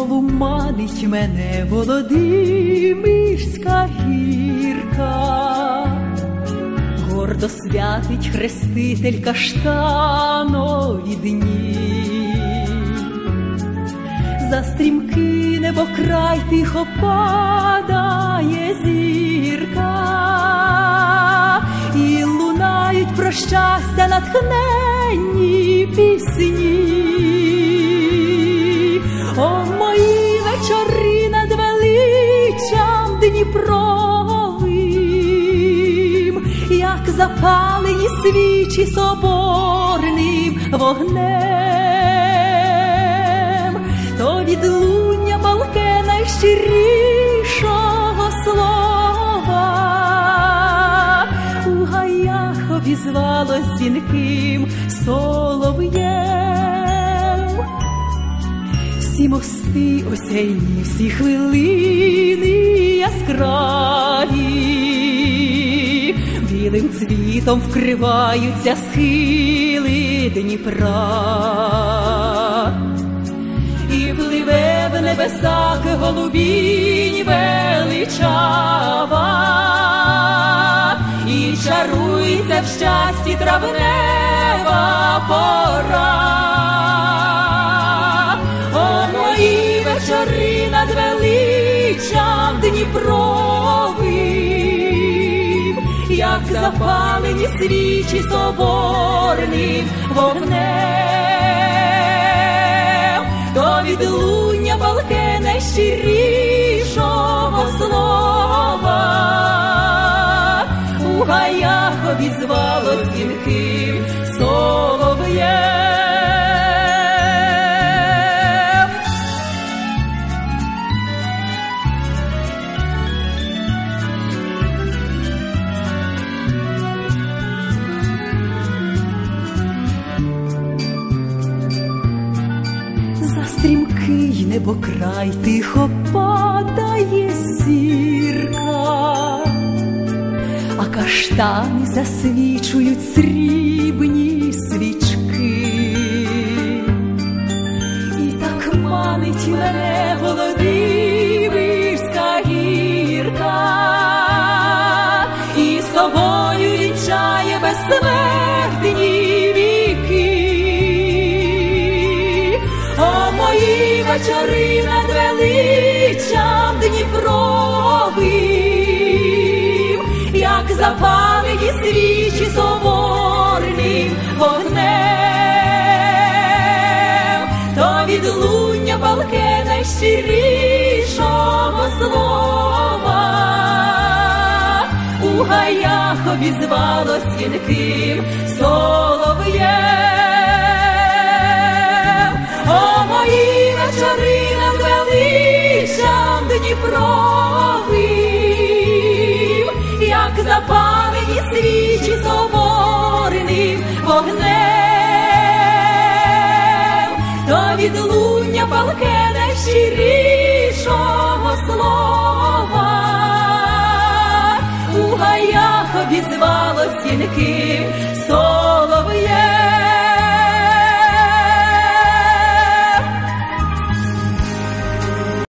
знову манить мене Володимирська гірка, гордо святить хреститель каштанові дні, за стрімки небокрай тихо падає зірка, і лунають про щастя натхненні пісні. Запалені свічі соборним вогнем, то відлуння балке найщирішого слова. У гаях обізвалось дзвінким солов'єм. Всі мости осяйні, всі хвилини яскраві, білим цвітом вкриваються схили Дніпра, і пливе в небесах голубінь величава, і чарується в щасті травнева пора. Як запалені свічі соборним вогнем, то відлуння балке найщирішого слова, у гаях обізвало дзвінким солов'єм. Стрімкий небокрай тихо падає зірка, а каштани засвічують срібні свічки, і так манить мене Володимирська гірка, і собою вінчає безсмертні. Вечори над величам Дніпровим, як запалені свічі соборним вогнем, то відлуння балке найщирішого слова, у гаях обізвало дзвінким солов'єм. Дніпровим, як запалені свічі соборним вогнем, то відлуння палке найщирішого слова, у гаях обізвало стінки.